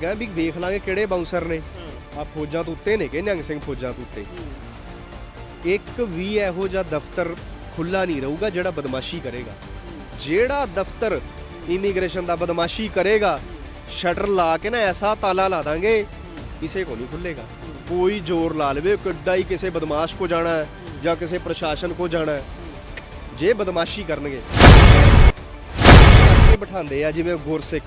ਗਏ ਵੀ ਵੇਖ ਲਾਂਗੇ ਕਿਹੜੇ ਬਾਉਂਸਰ ਨੇ। ਆ ਫੌਜਾਂ ਤੋਂ ਉੱਤੇ ਨੇ ਕਿ ਨਿਹੰਗ ਸਿੰਘ ਫੌਜਾਂ ਤੋਂ ਉੱਤੇ। ਇੱਕ ਵੀ ਇਹੋ ਜਿਹਾ ਦਫ਼ਤਰ ਖੁੱਲਾ ਨਹੀਂ ਰਹੂਗਾ ਜਿਹੜਾ ਬਦਮਾਸ਼ੀ ਕਰੇਗਾ। ਜਿਹੜਾ ਦਫ਼ਤਰ ਇਮੀਗ੍ਰੇਸ਼ਨ ਦਾ ਬਦਮਾਸ਼ੀ ਕਰੇਗਾ ਸ਼ਟਰ ਲਾ ਕੇ ਨਾ ਐਸਾ ਤਾਲਾ ਲਾ ਦਾਂਗੇ ਕਿਸੇ ਕੋ ਨਹੀਂ ਖੁੱਲੇਗਾ ਕੋਈ ਜ਼ੋਰ ਲਾ ਲਵੇ ਕਿੱਡਾ ਹੀ ਕਿਸੇ ਬਦਮਾਸ਼ ਕੋ ਜਾਣਾ ਹੈ ਜਾਂ ਕਿਸੇ ਪ੍ਰਸ਼ਾਸਨ ਕੋ ਜਾਣਾ ਹੈ। ਜੇ ਬਦਮਾਸ਼ੀ ਕਰਨਗੇ ਬਿਠਾਉਂਦੇ ਆ ਜਿਵੇਂ ਗੁਰਸਿੱਖ।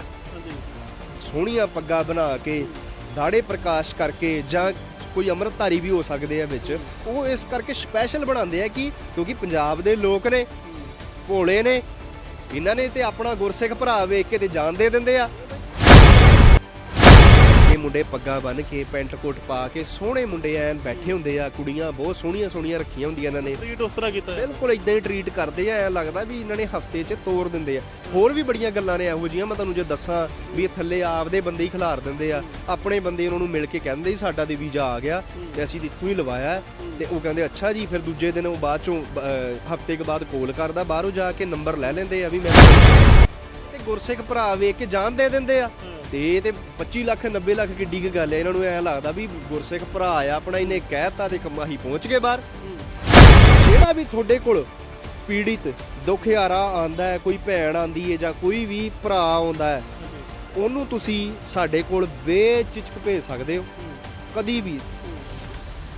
ਸੋਹਣੀਆਂ ਪੱਗਾਂ ਬਣਾ ਕੇ ਦਾੜੇ ਪ੍ਰਕਾਸ਼ ਕਰਕੇ ਜਾਂ ਕੋਈ ਅੰਮ੍ਰਿਤਧਾਰੀ ਵੀ ਹੋ ਸਕਦੇ ਆ ਵਿੱਚ, ਉਹ ਇਸ ਕਰਕੇ ਸਪੈਸ਼ਲ ਬਣਾਉਂਦੇ ਆ ਕਿ ਕਿਉਂਕਿ ਪੰਜਾਬ ਦੇ ਲੋਕ ਨੇ, ਭੋਲੇ ਨੇ, ਇਹਨਾਂ ਨੇ ਤੇ ਆਪਣਾ ਗੁਰਸਿੱਖ ਭਰਾ ਵੇਖ ਕੇ ਤੇ ਜਾਨ ਦੇ ਦਿੰਦੇ ਆ। ਮੁੰਡੇ ਪੱਗਾਂ ਬੰਨ ਕੇ ਪੈਂਟ ਕੋਟ ਪਾ ਕੇ ਸੋਹਣੇ ਮੁੰਡੇ ਐਨ ਬੈਠੇ ਹੁੰਦੇ ਆ ਕੁੜੀਆਂ ਬਹੁਤ ਸੋਹਣੀਆਂ ਸੋਹਣੀਆਂ ਰੱਖੀਆਂ ਹੁੰਦੀਆਂ ਇਹਨਾਂ ਨੇ। ਟ੍ਰੀਟ ਉਸ ਤਰ੍ਹਾਂ ਕੀਤਾ ਬਿਲਕੁਲ ਇਦਾਂ ਹੀ ਟਰੀਟ ਕਰਦੇ ਆ ਐ ਲੱਗਦਾ ਵੀ ਇਹਨਾਂ ਨੇ ਹਫ਼ਤੇ 'ਚ ਤੋੜ ਦਿੰਦੇ ਆ। ਹੋਰ ਵੀ ਬੜੀਆਂ ਗੱਲਾਂ ਨੇ ਇਹੋ ਜਿਹੀਆਂ ਮੈਂ ਤੁਹਾਨੂੰ ਜੇ ਦੱਸਾਂ ਵੀ ਇਹ ਥੱਲੇ ਆਪਦੇ ਬੰਦੇ ਹੀ ਖਿਲਾਰ ਦਿੰਦੇ ਆ। ਆਪਣੇ ਬੰਦੇ ਉਹਨਾਂ ਨੂੰ ਮਿਲ ਕੇ ਕਹਿੰਦੇ ਸੀ ਸਾਡਾ ਤੇ ਵੀਜ਼ਾ ਆ ਗਿਆ ਤੇ ਅਸੀਂ ਇੱਥੋਂ ਹੀ ਲਵਾਇਆ। ਤੇ ਉਹ ਕਹਿੰਦੇ ਅੱਛਾ ਜੀ ਫਿਰ ਦੂਜੇ ਦਿਨ ਉਹ ਬਾਅਦ ਚੋਂ ਹਫ਼ਤੇ ਕੇ ਬਾਅਦ ਕੋਲ ਕਰਦਾ ਬਾਹਰੋਂ ਜਾ ਕੇ ਨੰਬਰ ਲੈ ਲੈਂਦੇ ਆ ਵੀ ਮੈਂ ਗੁਰਸਿੱਖ ਭਰਾ ਵੇਖ ਕੇ ਜਾਨ ਦੇ ਦਿੰਦੇ ਆ। ਤੇ ਇਹ ਤੇ 25 ਲੱਖ 90 ਲੱਖ ਕਿੱਡੀ ਕੁ ਗੱਲ ਹੈ ਇਹਨਾਂ ਨੂੰ ਐ ਲੱਗਦਾ ਵੀ ਗੁਰਸਿੱਖ ਭਰਾ ਆ ਆਪਣਾ ਇਹਨੇ ਕਹਿਤਾ ਤੇ ਕਮਾਹੀ ਪਹੁੰਚ ਗਏ ਬਾਹਰ। ਜਿਹੜਾ ਵੀ ਤੁਹਾਡੇ ਕੋਲ ਪੀੜਿਤ ਦੁਖਿਆਰਾ ਆਂਦਾ ਹੈ ਕੋਈ ਭੈਣ ਆਂਦੀ ਹੈ ਜਾਂ ਕੋਈ ਵੀ ਭਰਾ ਆਉਂਦਾ ਹੈ ਉਹਨੂੰ ਤੁਸੀਂ ਸਾਡੇ ਕੋਲ ਬੇਚਿਚਕ ਭੇਜ ਸਕਦੇ ਹੋ। ਕਦੀ ਵੀ।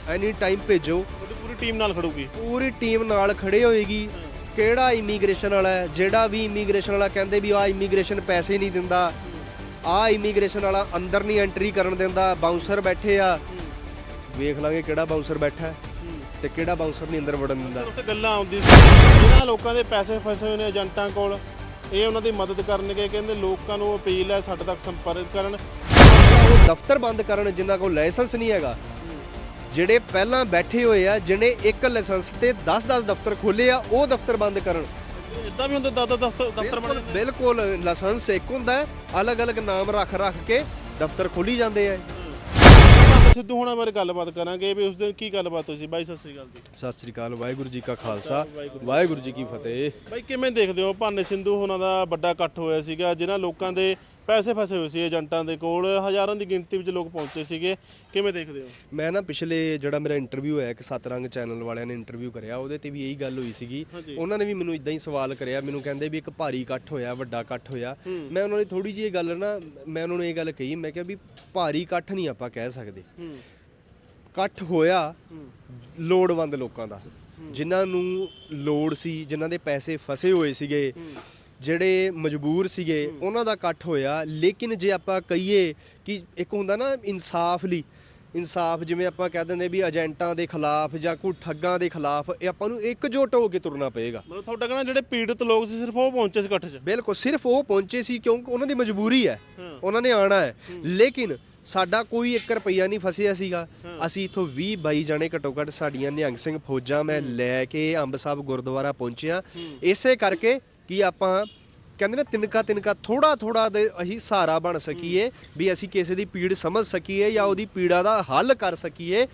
ਐਨੀ ਟਾਈਮ ਭੇਜੋ। ਉਹਦੀ ਪੂਰੀ ਟੀਮ ਨਾਲ ਖੜੂਗੀ। ਪੂਰੀ ਟੀਮ ਨਾਲ ਖੜੇ ਹੋਏਗੀ। ਕਿਹੜਾ ਇਮੀਗ੍ਰੇਸ਼ਨ ਵਾਲਾ ਹੈ? ਜਿਹੜਾ ਵੀ ਇਮੀਗ੍ਰੇਸ਼ਨ ਵਾਲਾ ਕਹਿੰਦੇ ਵੀ ਆ ਇਮੀਗ੍ਰੇਸ਼ਨ ਪੈਸੇ ਨਹੀਂ ਦਿੰਦਾ ਆ ਇਮੀਗ੍ਰੇਸ਼ਨ ਵਾਲਾ ਅੰਦਰ ਨਹੀਂ ਐਂਟਰੀ ਕਰਨ ਦਿੰਦਾ ਬਾਉਂਸਰ ਬੈਠੇ ਆ। ਵੇਖ ਲਾਂਗੇ ਕਿਹੜਾ ਬਾਉਂਸਰ ਬੈਠਾ ਹੈ ਤੇ ਕਿਹੜਾ ਬਾਉਂਸਰ ਨਹੀਂ ਅੰਦਰ ਵੜਨ ਦਿੰਦਾ। ਉੱਥੇ ਗੱਲਾਂ ਆਉਂਦੀ ਸੀ। ਜਿਹਨਾਂ ਲੋਕਾਂ ਦੇ ਪੈਸੇ ਫਸੇ ਹੋਏ ਨੇ ਏਜੰਟਾਂ ਕੋਲ। ਇਹ ਉਹਨਾਂ ਦੀ ਮਦਦ ਕਰਨਗੇ ਕਹਿੰਦੇ ਲੋਕਾਂ ਨੂੰ ਅਪੀਲ ਹੈ ਸਾਡੇ ਤੱਕ ਸੰਪਰਕ ਕਰਨ। ਦਫ਼ਤਰ ਬੰਦ ਕਰਨ ਜਿਨ੍ਹਾਂ ਕੋਲ ਲਾਇਸੈਂਸ ਨਹੀਂ ਹੈਗਾ ਜਿਹੜੇ ਪਹਿਲਾਂ ਬੈਠੇ ਹੋਏ ਆ ਜਿਹਨੇ ਇੱਕ ਲਾਇਸੈਂਸ ਤੇ 10-10 ਦਫ਼ਤਰ ਖੋਲੇ ਆ ਉਹ ਦਫ਼ਤਰ ਬੰਦ ਕਰਨ। ਇਦਾਂ ਵੀ ਹੁੰਦੇ ਦਾਦਾ ਦਫ਼ਤਰ ਦਫ਼ਤਰ ਬਣ ਬਿਲਕੁਲ ਬਿਲਕੁਲ ਲਾਇਸੈਂਸ ਇੱਕ ਹੁੰਦਾ ਹੈ ਅਲੱਗ-ਅਲੱਗ ਨਾਮ ਰੱਖ ਰੱਖ ਕੇ ਦਫ਼ਤਰ ਖੋਲੀ ਜਾਂਦੇ ਆ। ਜਾਂਦੇ ਸਿੱਧੂ ਹੁਣਾਂ ਬਾਰੇ ਗੱਲਬਾਤ ਕਰਾਂਗੇ ਵੀ ਉਸ ਦਿਨ ਕੀ ਗੱਲਬਾਤ ਹੋਈ ਸੀ? ਬਾਈ ਸਤਿ ਸ੍ਰੀ ਅਕਾਲ ਜੀ। ਸਤਿ ਸ੍ਰੀ ਅਕਾਲ ਵਾਹਿਗੁਰੂ ਜੀ ਕਾ ਖਾਲਸਾ। ਵਾਹਿਗੁਰੂ ਜੀ ਕੀ ਫਤਿਹ। ਬਾਈ ਕਿਵੇਂ ਦੇਖਦੇ ਹੋ? ਭਾਨੇ ਸਿੰਧੂ ਹੁਣਾਂ ਦਾ ਵੱਡਾ ਇਕੱਠ ਹੋਇਆ ਸੀਗਾ ਜਿਨ੍ਹਾਂ ਲੋਕਾਂ ਦੇ ਪੈਸੇ ਫਸੇ ਹੋਏ ਸੀ ਏਜੰਟਾਂ ਦੇ ਕੋਲ। ਹਜ਼ਾਰਾਂ ਦੀ ਗਿਣਤੀ ਵਿੱਚ ਲੋਕ ਪਹੁੰਚੇ ਸੀਗੇ। ਕਿਵੇਂ ਦੇਖਦੇ ਹੋ? ਮੈਂ ਨਾ ਪਿਛਲੇ ਜਿਹੜਾ ਮੇਰਾ ਇੰਟਰਵਿਊ ਹੋਇਆ ਇੱਕ ਸਤਰੰਗ ਚੈਨਲ ਵਾਲਿਆਂ ਨੇ ਇੰਟਰਵਿਊ ਕਰਿਆ ਉਹਦੇ ਤੇ ਵੀ ਇਹੀ ਗੱਲ ਹੋਈ ਸੀਗੀ। ਉਹਨਾਂ ਨੇ ਵੀ ਮੈਨੂੰ ਇਦਾਂ ਹੀ ਸਵਾਲ ਕਰਿਆ ਮੈਨੂੰ ਕਹਿੰਦੇ ਵੀ ਇੱਕ ਭਾਰੀ ਇਕੱਠ ਹੋਇਆ ਵੱਡਾ ਇਕੱਠ ਹੋਇਆ। ਮੈਂ ਉਹਨਾਂ ਦੀ ਥੋੜੀ ਜਿਹੀ ਇਹ ਗੱਲ ਨਾ ਮੈਂ ਉਹਨਾਂ ਨੂੰ ਇਹ ਗੱਲ ਕਹੀ ਮੈਂ ਕਿਹਾ ਵੀ ਭਾਰੀ ਇਕੱਠ ਨਹੀਂ ਆਪਾਂ ਕਹਿ ਸਕਦੇ। ਇਕੱਠ ਹੋਇਆ ਲੋੜਵੰਦ ਲੋਕਾਂ ਦਾ। ਜਿਨ੍ਹਾਂ ਨੂੰ ਲੋੜ ਸੀ ਜਿਨ੍ਹਾਂ ਦੇ ਪੈਸੇ ਫਸੇ ਹੋਏ ਸੀਗੇ ਜਿਹੜੇ ਮਜਬੂਰ ਸੀਗੇ ਉਹਨਾਂ ਦਾ ਇਕੱਠ ਹੋਇਆ। ਲੇਕਿਨ ਜੇ ਆਪਾਂ ਕਹੀਏ ਕਿ ਇੱਕ ਹੁੰਦਾ ਨਾ ਇਨਸਾਫ ਲਈ ਇਨਸਾਫ ਜਿਵੇਂ ਆਪਾਂ ਕਹਿ ਦਿੰਦੇ ਵੀ ਏਜੰਟਾਂ ਦੇ ਖਿਲਾਫ ਜਾਂ ਕੋਈ ਠੱਗਾਂ ਦੇ ਖਿਲਾਫ ਇਹ ਆਪਾਂ ਨੂੰ ਇਕਜੁੱਟ ਹੋ ਕੇ ਤੁਰਨਾ ਪਏਗਾ। ਮਤਲਬ ਤੁਹਾਡਾ ਕਹਿੰਦਾ ਜਿਹੜੇ ਪੀੜਤ ਲੋਕ ਸੀ ਸਿਰਫ ਉਹ ਪਹੁੰਚੇ ਸੀ ਇਕੱਠ 'ਚ? ਬਿਲਕੁਲ ਸਿਰਫ ਉਹ ਪਹੁੰਚੇ ਸੀ ਕਿਉਂਕਿ ਉਹਨਾਂ ਦੀ ਮਜਬੂਰੀ ਹੈ। ਹਾਂ। ਉਹਨਾਂ ਨੇ ਆਣਾ ਹੈ। ਲੇਕਿਨ ਸਾਡਾ ਕੋਈ 1 ਰੁਪਈਆ ਨਹੀਂ ਫਸਿਆ ਸੀਗਾ। ਅਸੀਂ ਇਥੋਂ 20 22 ਜਣੇ ਘਟੋ ਘਟ ਸਾਡੀਆਂ ਨਿਹੰਗ ਸਿੰਘ ਫੌਜਾਂ ਮੈਂ ਲੈ ਕੇ ਅੰਬ ਸਾਹਿਬ ਗੁਰਦੁਆਰਾ ਪਹੁੰਚਿਆ। ਇਸੇ ਕਰਕੇ ਕਿ ਆਪਾਂ ਕਹਿੰਦੇ ਨੇ ਤਿਨਕਾ ਤਿਨਕਾ ਥੋੜਾ ਥੋੜਾ ਦੇ ਅਸੀਂ ਸਹਾਰਾ ਬਣ ਸਕੀਏ, ਵੀ ਅਸੀਂ ਕਿਸੇ ਦੀ ਪੀੜ ਸਮਝ ਸਕੀਏ ਜਾਂ ਉਹਦੀ ਪੀੜਾ ਦਾ ਹੱਲ ਕਰ ਸਕੀਏ,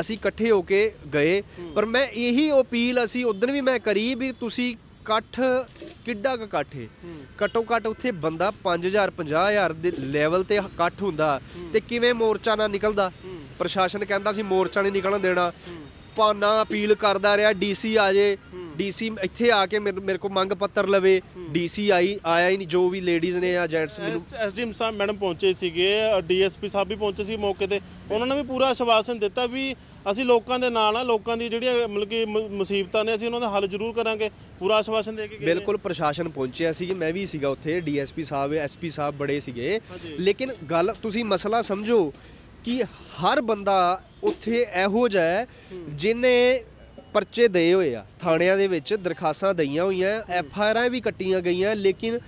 ਅਸੀਂ ਇਕੱਠੇ ਹੋ ਕੇ ਗਏ। ਪਰ ਮੈਂ ਇਹੀ ਅਪੀਲ ਅਸੀਂ ਉਦੋਂ ਵੀ ਮੈਂ ਕਰੀ ਵੀ ਤੁਸੀਂ ਇਕੱਠ ਕਿੱਡਾ ਕੁ ਇਕੱਠ ਹੈ ਘੱਟੋ ਘੱਟ ਉੱਥੇ ਬੰਦਾ 5000 50000 ਦੇ ਲੈਵਲ ਤੇ ਇਕੱਠ ਹੁੰਦਾ ਤੇ ਕਿਵੇਂ ਮੋਰਚਾ ਨਾ ਨਿਕਲਦਾ? ਪ੍ਰਸ਼ਾਸਨ ਕਹਿੰਦਾ ਸੀ ਮੋਰਚਾ ਨਹੀਂ ਨਿਕਲਣ ਦੇਣਾ। ਪਾਨਾ ਅਪੀਲ ਕਰਦਾ ਰਿਹਾ, ਡੀਸੀ ਆ ਜੇ ਡੀਸੀ ਇੱਥੇ ਆ ਕੇ ਮੇਰੇ ਮੇਰੇ ਕੋਲ ਮੰਗ ਪੱਤਰ ਲਵੇ ਡੀਸੀ ਆਈ ਆਇਆ ਹੀ ਨਹੀਂ ਜੋ ਵੀ ਲੇਡੀਜ਼ ਨੇ ਜਾਂ ਜੈਂਟਸ ਮੈਨੂੰ ਐਸਡੀਐਮ ਸਾਹਿਬ ਮੈਡਮ ਪਹੁੰਚੇ ਸੀਗੇ ਡੀਐਸਪੀ ਸਾਹਿਬ ਵੀ ਪਹੁੰਚੇ ਸੀ ਮੌਕੇ ਤੇ। ਉਹਨਾਂ ਨੇ ਵੀ ਪੂਰਾ ਆਸ਼ਵਾਸਨ ਦਿੱਤਾ ਵੀ ਅਸੀਂ ਲੋਕਾਂ ਦੇ ਨਾਲ ਆ ਲੋਕਾਂ ਦੀ ਜਿਹੜੀਆਂ ਮਤਲਬ ਕਿ ਮੁਸੀਬਤਾਂ ਨੇ ਅਸੀਂ ਉਹਨਾਂ ਦਾ ਹੱਲ ਜ਼ਰੂਰ ਕਰਾਂਗੇ। ਪੂਰਾ ਆਸ਼ਵਾਸਨ ਦੇ ਕੇ ਗਏ। ਬਿਲਕੁਲ ਪ੍ਰਸ਼ਾਸਨ ਪਹੁੰਚਿਆ ਸੀ ਮੈਂ ਵੀ ਸੀਗਾ ਉੱਥੇ ਡੀਐਸਪੀ ਸਾਹਿਬ ਐਸਪੀ ਸਾਹਿਬ ਬੜੇ ਸੀਗੇ। ਲੇਕਿਨ ਗੱਲ ਤੁਸੀਂ ਮਸਲਾ ਸਮਝੋ ਕਿ ਹਰ ਬੰਦਾ ਉੱਥੇ ਇਹੋ ਜਿਹਾ ਜਿਨੇ ਪਰਚੇ ਦਏ ਹੋਏ ਆ। ਥਾਣਿਆਂ ਦੇ ਵਿੱਚ ਦਰਖਾਸਤਾਂ ਦਈਆਂ ਹੋਈਆਂ ਐਫ ਆਰਾਂ ਵੀ ਕੱਟੀਆਂ ਗਈਆਂ ਲੇਕਿਨ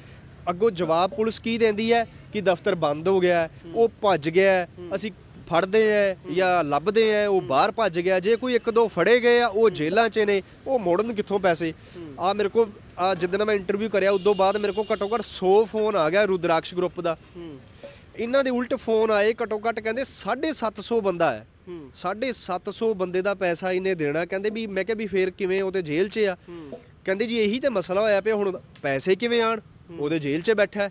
ਅੱਗੋਂ ਜਵਾਬ ਪੁਲਿਸ ਕੀ ਦਿੰਦੀ ਹੈ ਕਿ ਦਫ਼ਤਰ ਬੰਦ ਹੋ ਗਿਆ ਉਹ ਭੱਜ ਗਿਆ ਅਸੀਂ ਫੜਦੇ ਆ ਜਾਂ ਲੱਭਦੇ ਆ ਉਹ ਬਾਹਰ ਭੱਜ ਗਿਆ ਜੇ ਕੋਈ ਇੱਕ ਦੋ ਫੜੇ ਗਏ ਆ ਉਹ ਜੇਲ੍ਹਾਂ 'ਚ ਨੇ ਉਹ ਮੋੜਨ ਕਿੱਥੋਂ ਪੈਸੇ? ਆ ਮੇਰੇ ਕੋਲ ਆ ਜਿੱਦਣ ਮੈਂ ਇੰਟਰਵਿਊ ਕਰਿਆ ਉਦੋਂ ਬਾਅਦ ਮੇਰੇ ਕੋਲ ਘੱਟੋ ਘੱਟ 100 ਫੋਨ ਆ ਗਿਆ ਰੁਦਰਾਕਸ਼ ਗਰੁੱਪ ਦਾ। ਇਹਨਾਂ ਦੇ ਉਲਟ ਫੋਨ ਆਏ ਘੱਟੋ ਘੱਟ ਕਹਿੰਦੇ 750 ਬੰਦਾ ਹੂੰ। 750 ਬੰਦੇ ਦਾ ਪੈਸਾ ਇਹਨੇ ਦੇਣਾ। ਕਹਿੰਦੇ ਵੀ ਮੈਂ ਕਿਹਾ ਵੀ ਫੇਰ ਕਿਵੇਂ ਉਹ ਤੇ ਜੇਲ੍ਹ 'ਚ ਆ? ਕਹਿੰਦੇ ਜੀ ਇਹੀ ਤੇ ਮਸਲਾ ਹੋਇਆ ਪਿਆ ਹੁਣ ਪੈਸੇ ਕਿਵੇਂ ਆਣ ਉਹਦੇ ਜੇਲ੍ਹ 'ਚ ਬੈਠਾ।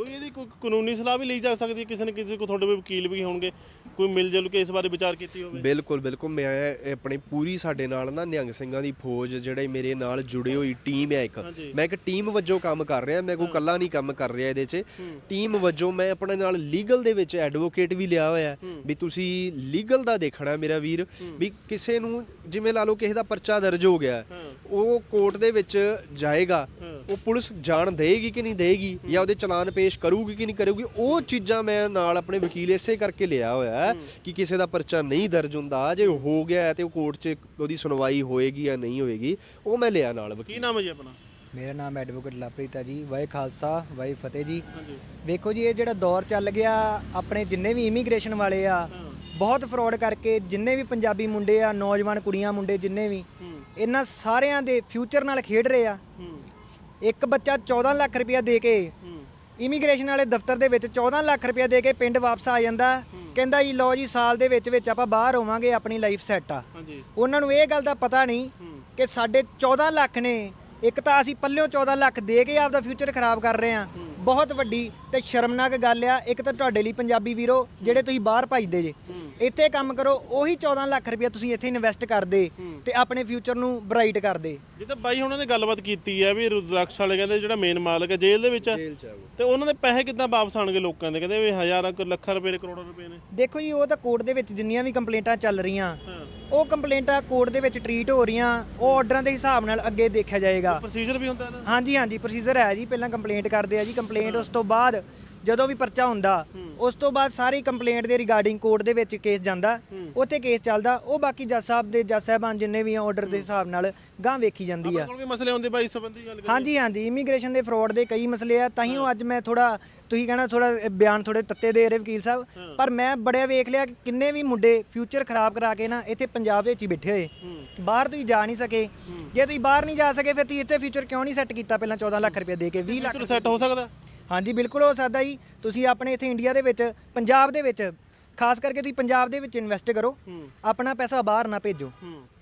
ਕੋਈ ਇਹਦੀ ਕੋਈ ਕਾਨੂੰਨੀ ਸਲਾਹ ਵੀ ਲਈ ਜਾ ਸਕਦੀ ਹੈ? ਕਿਸੇ ਨੇ ਕਿਸੇ ਕੋ ਤੁਹਾਡੇ ਵੀ ਵਕੀਲ ਵੀ ਹੋਣਗੇ। ਕੋਈ ਮਿਲ ਜੁਲ ਕੇ ਇਸ ਬਾਰੇ ਵਿਚਾਰ ਕੀਤੀ ਹੋਵੇ? ਬਿਲਕੁਲ ਬਿਲਕੁਲ। ਮੈਂ ਇਹ ਆਪਣੀ ਪੂਰੀ ਸਾਡੇ ਨਾਲ ਨਾ ਨਿਹੰਗ ਸਿੰਘਾਂ ਦੀ ਫੌਜ ਜਿਹੜੇ ਮੇਰੇ ਨਾਲ ਜੁੜੀ ਹੋਈ ਟੀਮ ਹੈ ਇੱਕ। ਹਾਂਜੀ। ਮੈਂ ਇੱਕ ਟੀਮ ਵਜੋਂ ਕੰਮ ਕਰ ਰਿਹਾ ਮੈਂ ਕੋਈ ਇਕੱਲਾ ਨਹੀਂ ਕੰਮ ਕਰ ਰਿਹਾ ਇਹਦੇ 'ਚ। ਟੀਮ ਵਜੋਂ ਮੈਂ ਆਪਣੇ ਨਾਲ ਲੀਗਲ ਦੇ ਵਿੱਚ ਐਡਵੋਕੇਟ ਵੀ ਲਿਆ ਹੋਇਆ ਹੈ ਵੀ ਤੁਸੀਂ ਲੀਗਲ ਦਾ ਦੇਖਣਾ ਮੇਰਾ ਵੀਰ ਵੀ ਕਿਸੇ ਨੂੰ ਜਿਵੇਂ ਲਾ ਲਓ ਕਿਸੇ ਦਾ ਪਰਚਾ ਦਰਜ ਹੋ ਗਿਆ ਹੈ, ਉਹ ਕੋਰਟ ਦੇ ਵਿੱਚ ਜਾਏਗਾ। ਉਹ ਪੁਲਿਸ ਜਾਣ ਦੇਗੀ ਕਿ ਨਹੀਂ ਦੇਗੀ ਜਾਂ ਉਹਦੇ ਚਲਾਨ ਪੇਸ਼ ਕਰੂਗੀ ਕਿ ਨਹੀਂ ਕਰੂਗੀ ਉਹ ਚੀਜ਼ਾਂ ਮੈਂ ਨਾਲ ਆਪਣੇ ਵਕੀਲ ਇਸੇ ਕਰਕੇ ਲਿਆ ਹੋਇਆ ਹੈ ਕਿ ਕਿਸੇ ਦਾ ਪਰਚਾ ਨਹੀਂ ਦਰਜ ਹੁੰਦਾ ਜੇ ਹੋ ਗਿਆ ਹੈ ਤੇ ਉਹ ਕੋਰਟ 'ਚ ਉਹਦੀ ਸੁਣਵਾਈ ਹੋਏਗੀ ਜਾਂ ਨਹੀਂ ਹੋਏਗੀ ਉਹ ਮੈਂ ਲਿਆ ਨਾਲ ਵਕੀਲ। ਕੀ ਨਾਮ ਹੈ ਜੀ ਆਪਣਾ? ਮੇਰਾ ਨਾਮ ਐਡਵੋਕੇਟ ਲਵਪ੍ਰੀਤ ਹੈ ਜੀ ਵਾਹਿ ਖਾਲਸਾ ਵਾਹਿ ਫਤਿਹ ਜੀ। ਹਾਂਜੀ। ਵੇਖੋ ਜੀ ਇਹ ਜਿਹੜਾ ਦੌਰ ਚੱਲ ਗਿਆ ਆਪਣੇ ਜਿੰਨੇ ਵੀ ਇਮੀਗ੍ਰੇਸ਼ਨ ਵਾਲੇ ਆ ਬਹੁਤ ਫਰਾਡ ਕਰਕੇ ਜਿੰਨੇ ਵੀ ਪੰਜਾਬੀ ਮੁੰਡੇ ਆ ਨੌਜਵਾਨ ਕੁੜੀਆਂ ਮੁੰਡੇ ਜਿੰਨੇ ਵੀ ਇਹਨਾਂ ਸਾਰਿਆਂ ਦੇ ਫਿਊਚਰ ਨਾਲ ਖੇਡ ਰਹੇ ਆ। ਇੱਕ ਬੱਚਾ 14 ਲੱਖ ਰੁਪਇਆ ਦੇ ਕੇ ਇਮੀਗ੍ਰੇਸ਼ਨ ਵਾਲੇ ਦਫ਼ਤਰ ਦੇ ਵਿੱਚ 14 ਲੱਖ ਰੁਪਇਆ ਦੇ ਕੇ ਪਿੰਡ ਵਾਪਸ ਆ ਜਾਂਦਾ। ਕਹਿੰਦਾ ਜੀ ਲਓ ਜੀ ਸਾਲ ਦੇ ਵਿੱਚ ਵਿੱਚ ਆਪਾਂ ਬਾਹਰ ਹੋਵਾਂਗੇ ਆਪਣੀ ਲਾਈਫ ਸੈੱਟ ਆ। ਉਹਨਾਂ ਨੂੰ ਇਹ ਗੱਲ ਦਾ ਪਤਾ ਨਹੀਂ ਕਿ ਸਾਡੇ 14 ਲੱਖ ਨੇ ਇੱਕ ਤਾਂ ਅਸੀਂ ਪੱਲਿਓਂ 14 ਲੱਖ ਦੇ ਕੇ ਆਪਦਾ ਫਿਊਚਰ ਖਰਾਬ ਕਰ ਰਹੇ ਆ ਬਹੁਤ ਵੱਡੀ ਤੇ ਸ਼ਰਮਨਾਕ ਗੱਲ ਆ। ਇੱਕ ਤਾਂ ਤੁਹਾਡੇ ਲਈ ਪੰਜਾਬੀ ਵੀਰੋ ਜਿਹੜੇ ਤੁਸੀਂ ਬਾਹਰ ਭਜਦੇ ਜੇ ਇੱਥੇ ਕੰਮ ਕਰੋ ਉਹੀ 14 ਲੱਖ ਰੁਪਇਆ ਤੁਸੀਂ ਇੱਥੇ ਇਨਵੈਸਟ ਕਰਦੇ ਤੇ ਆਪਣੇ ਫਿਊਚਰ ਨੂੰ ਬ੍ਰਾਈਟ ਕਰਦੇ। ਜਿੱਦਾਂ ਬਾਈ ਉਹਨਾਂ ਨੇ ਗੱਲਬਾਤ ਕੀਤੀ ਹੈ ਵੀ ਰੁਦਰਾਕਸ਼ ਵਾਲੇ ਕਹਿੰਦੇ ਜਿਹੜਾ ਮੇਨ ਮਾਲਕ ਹੈ ਜੇਲ੍ਹ ਦੇ ਵਿੱਚ ਹੈ। ਤੇ ਉਹਨਾਂ ਦੇ ਪੈਸੇ ਕਿੱਦਾਂ ਵਾਪਸ ਆਣਗੇ ਲੋਕਾਂ ਦੇ? ਕਹਿੰਦੇ ਵੀ ਹਜ਼ਾਰਾਂ ਕੁ ਲੱਖਾਂ ਰੁਪਏ ਨੇ ਕਰੋੜਾਂ ਰੁਪਏ ਨੇ। ਦੇਖੋ ਜੀ ਉਹ ਤਾਂ ਕੋਰਟ ਦੇ ਵਿੱਚ ਜਿੰਨੀਆਂ ਵੀ ਕੰਪਲੇਂਟਾਂ ਚੱਲ ਰਹੀਆਂ ਉਹ ਕੰਪਲੇਂਟਾਂ ਕੋਰਟ ਦੇ ਵਿੱਚ ਟਰੀਟ ਹੋ ਰਹੀਆਂ ਉਹ ਆਰਡਰਾਂ ਦੇ ਹਿਸਾਬ ਨਾਲ ਅੱਗੇ ਦੇਖਿਆ ਜਾਏਗਾ। ਪ੍ਰੋਸੀਜਰ ਵੀ ਹੁੰਦਾ ਨਾ ਹਾਂਜੀ ਹਾਂਜੀ ਪ੍ਰੋਸੀਜਰ ਹੈ ਜੀ ਪਹਿਲਾਂ ਕੰਪਲੇਂਟ ਕਰਦੇ ਆ ਜੀ ਕੰਪਲੇਂਟ ਉਸ ਤੋਂ ਬਾਅਦ ਜਦੋਂ ਵੀ ਪਰਚਾ ਹੁੰਦਾ ਉਸ ਤੋਂ ਬਾਅਦ ਸਾਰੀ ਕੰਪਲੇਂਟ ਦੇ ਰਿਗਾਰਡਿੰਗ ਕੋਰਟ ਦੇ ਵਿੱਚ ਕੇਸ ਜਾਂਦਾ ਉੱਥੇ ਕੇਸ ਚੱਲਦਾ ਉਹ ਬਾਕੀ ਜੱਜ ਸਾਹਿਬ ਦੇ ਜੱਜ ਸਾਹਿਬਾਨ ਜਿੰਨੇ ਵੀ ਆ ਆਰਡਰ ਦੇ ਹਿਸਾਬ ਨਾਲ ਗਾਂ ਵੇਖੀ ਜਾਂਦੀ ਆ। ਕੋਲ ਵੀ ਮਸਲੇ ਹੁੰਦੇ ਬਾਈ ਇਸ ਸੰਬੰਧੀ ਗੱਲ ਕਰੀਏ। ਹਾਂਜੀ ਹਾਂਜੀ ਇਮੀਗ੍ਰੇਸ਼ਨ ਦੇ ਫਰਾਡ ਦੇ ਕਈ ਮਸਲੇ ਆ ਤਾਈਓ ਅੱਜ ਮੈਂ ਥੋੜਾ ਤੁਸੀਂ ਕਹਿਣਾ ਥੋੜਾ ਬਿਆਨ ਥੋੜੇ ਤੱਤੇ ਦੇ ਰਹੇ ਵਕੀਲ ਸਾਹਿਬ ਪਰ ਮੈਂ ਬੜਿਆ ਵੇਖ ਲਿਆ ਕਿ ਕਿੰਨੇ ਵੀ ਮੁੰਡੇ ਫਿਊਚਰ ਖਰਾਬ ਕਰਾ ਕੇ ਨਾ ਇੱਥੇ ਪੰਜਾਬ ਵਿੱਚ ਹੀ ਬੈਠੇ ਹੋਏ। ਬਾਹਰ ਤੁਸੀਂ ਜਾ ਨਹੀਂ ਸਕੇ। ਜੇ ਤੁਸੀਂ ਬਾਹਰ ਨਹੀਂ ਜਾ ਸਕੇ ਫਿਰ ਤੁਸੀਂ ਇੱਥੇ ਫਿਊਚਰ ਕਿਉਂ ਨਹੀਂ ਸੈੱਟ ਕੀਤਾ ਪਹਿਲਾਂ 14 ਲੱਖ ਰੁਪਏ ਦੇ ਕੇ 20 ਲੱਖ ਸੈੱਟ ਹੋ ਸਕਦਾ? ਹਾਂਜੀ ਬਿਲਕੁਲ ਹੋ ਸਕਦਾ ਜੀ। ਤੁਸੀਂ ਆਪਣੇ ਇੱਥੇ ਇੰਡੀਆ ਦੇ ਵਿੱਚ ਪੰਜਾਬ ਦੇ ਵਿੱਚ ਖਾਸ ਕਰਕੇ ਤੁਸੀਂ ਪੰਜਾਬ ਦੇ ਵਿੱਚ ਇਨਵੈਸਟ ਕਰੋ। ਆਪਣਾ ਪੈਸਾ ਬਾਹਰ ਨਾ ਭੇਜੋ।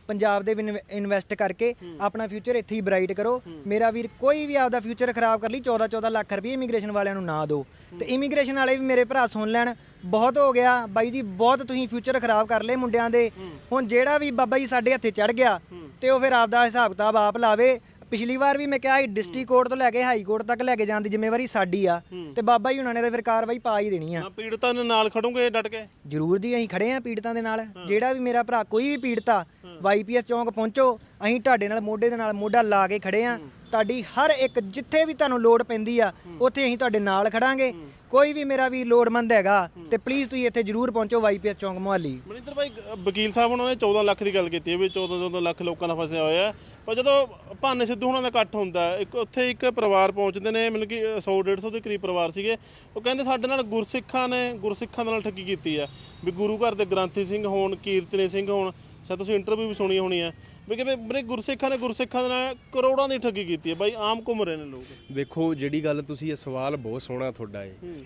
ਪੰਜਾਬ ਦੇ ਵਿੱਚ ਇਨਵੈਸਟ ਕਰਕੇ ਆਪਣਾ ਫਿਊਚਰ ਇੱਥੇ ਹੀ ਬ੍ਰਾਈਟ ਕਰੋ। ਮੇਰਾ ਵੀਰ ਕੋਈ ਵੀ ਆਪਦਾ ਫਿਊਚਰ ਖਰਾਬ ਕਰ ਲਈ 14 14 ਲੱਖ ਰੁਪਏ ਇਮੀਗ੍ਰੇਸ਼ਨ ਵਾਲਿਆਂ ਨੂੰ ਨਾ ਦਿਓ। ਤੇ ਇਮੀਗ੍ਰੇਸ਼ਨ ਵਾਲੇ ਵੀ ਮੇਰੇ ਭਰਾ ਸੁਣ ਲੈਣ ਬਹੁਤ ਹੋ ਗਿਆ। ਬਾਈ ਜੀ ਬਹੁਤ ਤੁਸੀਂ ਫਿਊਚਰ ਖਰਾਬ ਕਰ ਲਏ ਮੁੰਡਿਆਂ ਦੇ। ਹੁਣ ਜਿਹੜਾ ਵੀ ਬਾਬਾ ਜੀ ਸਾਡੇ ਹੱਥੇ ਚੜ ਗਿਆ ਤੇ ਉਹ ਫਿਰ ਆਪਦਾ ਹਿਸਾਬ ਕਿਤਾਬ ਆਪ ਲਾਵੇ ਪਿਛਲੀ ਵਾਰ ਵੀ ਮੈਂ ਕਿਹਾ ਡਿਸਟ੍ਰਿਕਟ ਕੋਰਟ ਤੋਂ ਲੈ ਕੇ ਹਾਈ ਕੋਰਟ ਤੱਕ ਲੈ ਕੇ ਜਾਣ ਦੀ ਜ਼ਿੰਮੇਵਾਰੀ ਸਾਡੀ ਆ ਤੇ ਬਾਬਾ ਜੀ ਉਹਨਾਂ ਨੇ ਤਾਂ ਫਿਰ ਕਾਰਵਾਈ ਪਾ ਹੀ ਦੇਣੀ ਆ। ਹਾਂ ਪੀੜਤਾਂ ਦੇ ਨਾਲ ਖੜੋਗੇ ਡਟ ਕੇ? ਜ਼ਰੂਰ ਜੀ ਅਸੀਂ ਖੜੇ ਆ ਪੀੜਤਾਂ ਦੇ ਨਾਲ। ਜਿਹੜਾ ਵੀ ਮੇਰਾ ਭਰਾ ਕੋਈ ਵੀ ਪੀੜਤਾ ਵਾਈਪੀਐਸ ਚੌਂਕ ਪਹੁੰਚੋ ਅਸੀਂ ਤੁਹਾਡੇ ਨਾਲ ਮੋਢੇ ਦੇ ਨਾਲ ਮੋਢਾ ਲਾ ਕੇ ਖੜੇ ਆ। ਤੁਹਾਡੀ ਹਰ ਇੱਕ ਜਿੱਥੇ ਵੀ ਤੁਹਾਨੂੰ ਲੋੜ ਪੈਂਦੀ ਆ ਉੱਥੇ ਅਸੀਂ ਤੁਹਾਡੇ ਨਾਲ ਖੜਾਂਗੇ। ਕੋਈ ਵੀ ਮੇਰਾ ਵੀ ਲੋੜਮੰਦ ਹੈਗਾ ਤੇ ਪਲੀਜ਼ ਤੁਸੀਂ ਇੱਥੇ ਜ਼ਰੂਰ ਪਹੁੰਚੋ ਵਾਈਪੀਐਸ ਚੌਂਕ ਮੁਹੱਲੀ। ਮਨਿੰਦਰ ਭਾਈ ਵਕੀਲ ਸਾਹਿਬ ਉਹਨਾਂ ਨੇ 14 ਲੱਖ ਦੀ ਗੱਲ ਕੀਤੀ ਹੈ ਵੀ 14 14 ਲੱਖ ਲੋਕਾਂ ਦਾ ਫਸਿਆ ਹੋਇਆ ਹੈ। ਪਰ ਜਦੋਂ ਭਾਨੇ ਸਿੱਧੂ ਹੁਣਾਂ ਦਾ ਇਕੱਠ ਹੁੰਦਾ ਹੈ, ਇੱਕ ਉੱਥੇ ਇੱਕ ਪਰਿਵਾਰ ਪਹੁੰਚਦੇ ਨੇ ਮਤਲਬ ਕਿ 100 150 ਦੇ ਕਰੀਬ ਪਰਿਵਾਰ ਸੀਗੇ। ਉਹ ਕਹਿੰਦੇ ਸਾਡੇ ਨਾਲ ਗੁਰਸਿੱਖਾਂ ਨੇ ਗੁਰਸਿੱਖਾਂ ਦੇ ਨਾਲ ਠੱਗੀ ਕੀਤੀ ਹੈ। ਵੀ ਗੁਰੂ ਘਰ ਦੇ ਗ੍ਰੰਥੀ ਸਿੰਘ ਹੋਣ ਕੀਰਤਨੇ ਸਿੰਘ ਹੋਣ ਸ਼ਾਇਦ ਤੁਸੀਂ ਇੰਟਰਵਿਊ ਵੀ ਸੁਣੀ ਹੋਣੀ ਹੈ। ਵੀ ਕਿ ਮੇਰੇ ਗੁਰਸਿੱਖਾਂ ਨੇ ਗੁਰਸਿੱਖਾਂ ਦੇ ਨਾਲ ਕਰੋੜਾਂ ਦੀ ਠੱਗੀ ਕੀਤੀ ਹੈ। ਬਾਈ ਆਮ ਘੁੰਮ ਰਹੇ ਨੇ ਲੋਕ। ਵੇਖੋ ਜਿਹੜੀ ਗੱਲ ਤੁਸੀਂ ਇਹ ਸਵਾਲ ਬਹੁਤ ਸੋਹਣਾ ਤੁਹਾਡਾ ਏ। ਹੂੰ।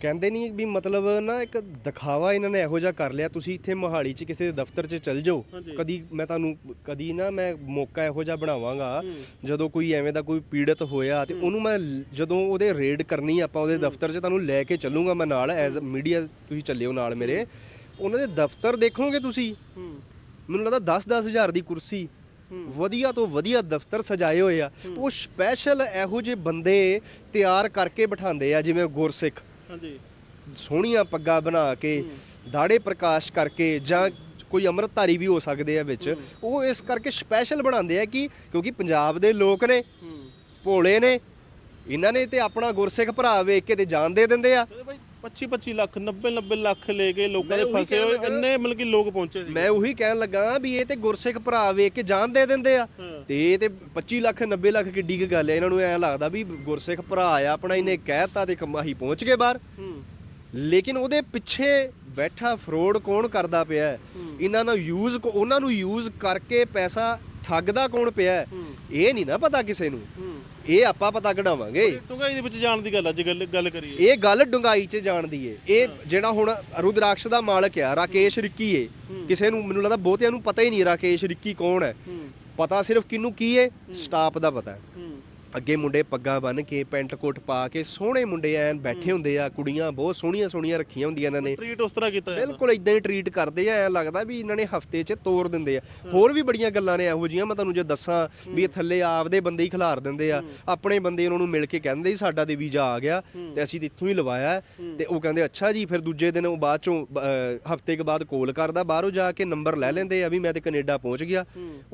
ਕਹਿੰਦੇ ਨਹੀਂ ਵੀ ਮਤਲਬ ਨਾ ਇੱਕ ਦਿਖਾਵਾ ਇਹਨਾਂ ਨੇ ਇਹੋ ਜਿਹਾ ਕਰ ਲਿਆ ਤੁਸੀਂ ਇੱਥੇ ਮੋਹਾਲੀ 'ਚ ਕਿਸੇ ਦੇ ਦਫ਼ਤਰ 'ਚ ਚੱਲ ਜਾਓ। ਹਾਂਜੀ। ਕਦੀ ਮੈਂ ਤੁਹਾਨੂੰ ਕਦੀ ਨਾ ਮੈਂ ਮੌਕਾ ਇਹੋ ਜਿਹਾ ਬਣਾਵਾਂਗਾ ਜਦੋਂ ਕੋਈ ਐਵੇਂ ਦਾ ਕੋਈ ਪੀੜਤ ਹੋਇਆ ਤੇ ਉਹਨੂੰ ਮੈਂ ਲ- ਜਦੋਂ ਉਹਦੇ ਰੇਡ ਕਰਨੀ ਆਪਾਂ ਉਹਦੇ ਦਫ਼ਤਰ 'ਚ ਤੁਹਾਨੂੰ ਲੈ ਕੇ ਚੱਲੂਗਾ ਮੈਂ ਨਾਲ ਐਜ਼ ਮੀਡੀਆ ਤੁਸੀਂ ਚੱਲਿਓ ਨਾਲ ਮੇਰੇ। ਉਹਨਾਂ ਦੇ ਦਫ਼ਤਰ ਦੇਖੋਗੇ ਤੁਸੀਂ? ਹੂੰ। ਮੈਨੂੰ ਲੱਗਦਾ 10-10 ਹਜ਼ਾਰ ਦੀ ਕੁਰਸੀ ਵਧੀਆ ਤੋਂ ਵਧੀਆ ਦਫ਼ਤਰ ਸਜਾਏ ਹੋਏ ਆ। ਉਹ ਸਪੈਸ਼ਲ ਇਹੋ ਜਿਹੇ ਬੰਦੇ ਤਿਆਰ ਕਰਕੇ ਬਿਠਾਉਂਦੇ ਆ ਜਿਵੇਂ ਗੁਰਸਿੱਖ। ਹਾਂਜੀ। ਸੋਹਣੀਆਂ ਪੱਗਾਂ ਬਣਾ ਕੇ ਦਾੜੇ ਪ੍ਰਕਾਸ਼ ਕਰਕੇ ਜਾਂ ਕੋਈ ਅੰਮ੍ਰਿਤਧਾਰੀ ਵੀ ਹੋ ਸਕਦੇ ਆ ਵਿੱਚ। ਉਹ ਇਸ ਕਰਕੇ ਸਪੈਸ਼ਲ ਬਣਾਉਂਦੇ ਆ ਕਿ ਕਿਉਂਕਿ ਪੰਜਾਬ ਦੇ ਲੋਕ ਨੇ ਭੋਲੇ ਨੇ ਇਹਨਾਂ ਨੇ ਤੇ ਆਪਣਾ ਗੁਰਸਿੱਖ ਭਰਾ ਵੇਖ ਕੇ ਤੇ ਜਾਨ ਦੇ ਦਿੰਦੇ ਆ। ਬਾਈ 25 25 ਲੱਖ 90 90 ਲੱਖ ਲੈ ਕੇ ਲੋਕਾਂ ਦੇ ਫਸੇ ਹੋਏ। ਇੰਨੇ ਮਤਲਬ ਕਿ ਲੋਕ ਪਹੁੰਚੇ ਸੀ ਮੈਂ ਉਹੀ ਕਹਿਣ ਲੱਗਾ ਵੀ ਇਹ ਤੇ ਗੁਰਸਿੱਖ ਭਰਾ ਵੇਖ ਕੇ ਜਾਨ ਦੇ ਦਿੰਦੇ ਆ। ਤੇ ਇਹ ਤੇ 25 ਲੱਖ 90 ਲੱਖ ਕਿੱਡੀ ਕੁ ਗੱਲ ਹੈ ਇਹਨਾਂ ਨੂੰ ਐ ਲੱਗਦਾ ਵੀ ਗੁਰਸਿੱਖ ਭਰਾ ਆ ਆਪਣਾ ਇਹਨੇ ਕਹਿਤਾ ਤੇ ਕਮਾਹੀ ਪਹੁੰਚ ਗਏ ਬਾਹਰ ਲੇਕਿਨ ਉਹਦੇ ਪਿੱਛੇ ਬੈਠਾ ਫਰੋਡ ਕੌਣ ਕਰਦਾ ਪਿਆ? ਇਹਨਾਂ ਨੂੰ ਯੂਜ਼ ਉਹਨਾਂ ਨੂੰ ਯੂਜ਼ ਕਰਕੇ ਪੈਸਾ ਠੱਗਦਾ ਕੌਣ ਪਿਆ? ਇਹ ਨਹੀਂ ਨਾ ਪਤਾ ਕਿਸੇ ਨੂੰ ਇਹ ਆਪਾਂ ਪਤਾ ਕਢਾਵਾਂਗੇ। ਡੂੰਘਾਈ ਦੇ ਵਿੱਚ ਜਾਣ ਦੀ ਗੱਲ ਅੱਜ ਗੱਲ ਗੱਲ ਕਰੀਏ। ਇਹ ਗੱਲ ਡੁੰਗਾਈ 'ਚ ਜਾਣਦੀ ਏ। ਇਹ ਜਿਹੜਾ ਹੁਣ ਰੁਦਰਾਕਸ਼ ਦਾ ਮਾਲਕ ਆ ਰਾਕੇਸ਼ ਰਿੱਕੀ ਏ। ਕਿਸੇ ਨੂੰ ਮੈਨੂੰ ਲੱਗਦਾ ਬਹੁਤਿਆਂ ਨੂੰ ਪਤਾ ਹੀ ਨਹੀਂ ਰਾਕੇਸ਼ ਰਿੱਕੀ ਕੌਣ ਹੈ। ਪਤਾ ਸਿਰਫ ਕਿਹਨੂੰ ਕੀ ਏ? ਸਟਾਫ ਦਾ ਪਤਾ। ਹੂੰ ਅੱਗੇ ਮੁੰਡੇ ਪੱਗਾਂ ਬੰਨ ਕੇ ਪੈਂਟ ਕੋਟ ਪਾ ਕੇ ਸੋਹਣੇ ਮੁੰਡੇ ਐਨ ਬੈਠੇ ਹੁੰਦੇ ਆ ਕੁੜੀਆਂ ਬਹੁਤ ਸੋਹਣੀਆਂ ਸੋਹਣੀਆਂ ਰੱਖੀਆਂ ਹੁੰਦੀਆਂ ਇਹਨਾਂ ਨੇ। ਟ੍ਰੀਟ ਉਸ ਤਰ੍ਹਾਂ ਕੀਤਾ ਜਾਂਦਾ। ਬਿਲਕੁਲ ਇਦਾਂ ਹੀ ਟਰੀਟ ਕਰਦੇ ਆ ਐ ਲੱਗਦਾ ਵੀ ਇਹਨਾਂ ਨੇ ਹਫ਼ਤੇ 'ਚ ਤੋੜ ਦਿੰਦੇ ਆ। ਹੋਰ ਵੀ ਬੜੀਆਂ ਗੱਲਾਂ ਨੇ ਇਹੋ ਜੀਆਂ ਮੈਂ ਤੁਹਾਨੂੰ ਜੇ ਦੱਸਾਂ ਵੀ ਇਹ ਥੱਲੇ ਆਪਦੇ ਬੰਦੇ ਹੀ ਖਿਲਾਰ ਦਿੰਦੇ ਆ। ਆਪਣੇ ਬੰਦੇ ਉਹਨਾਂ ਨੂੰ ਮਿਲ ਕੇ ਕਹਿੰਦੇ ਜੀ ਸਾਡਾ ਤੇ ਵੀਜ਼ਾ ਆ ਗਿਆ ਤੇ ਅਸੀਂ ਤੇ ਇੱਥੋਂ ਹੀ ਲਵਾਇਆ। ਹੈ। ਤੇ ਉਹ ਕਹਿੰਦੇ ਅੱਛਾ ਜੀ ਫਿਰ ਦੂਜੇ ਦਿਨ ਉਹ ਬਾਅਦ ਚੋਂ ਹਫ਼ਤੇ ਕੇ ਬਾਅਦ ਕੋਲ ਕਰਦਾ ਬਾਹਰੋਂ ਜਾ ਕੇ ਨੰਬਰ ਲੈ ਲੈਂਦੇ ਆ ਵੀ ਮੈਂ ਤੇ ਕੈਨੇਡਾ ਪਹੁੰਚ ਗਿਆ।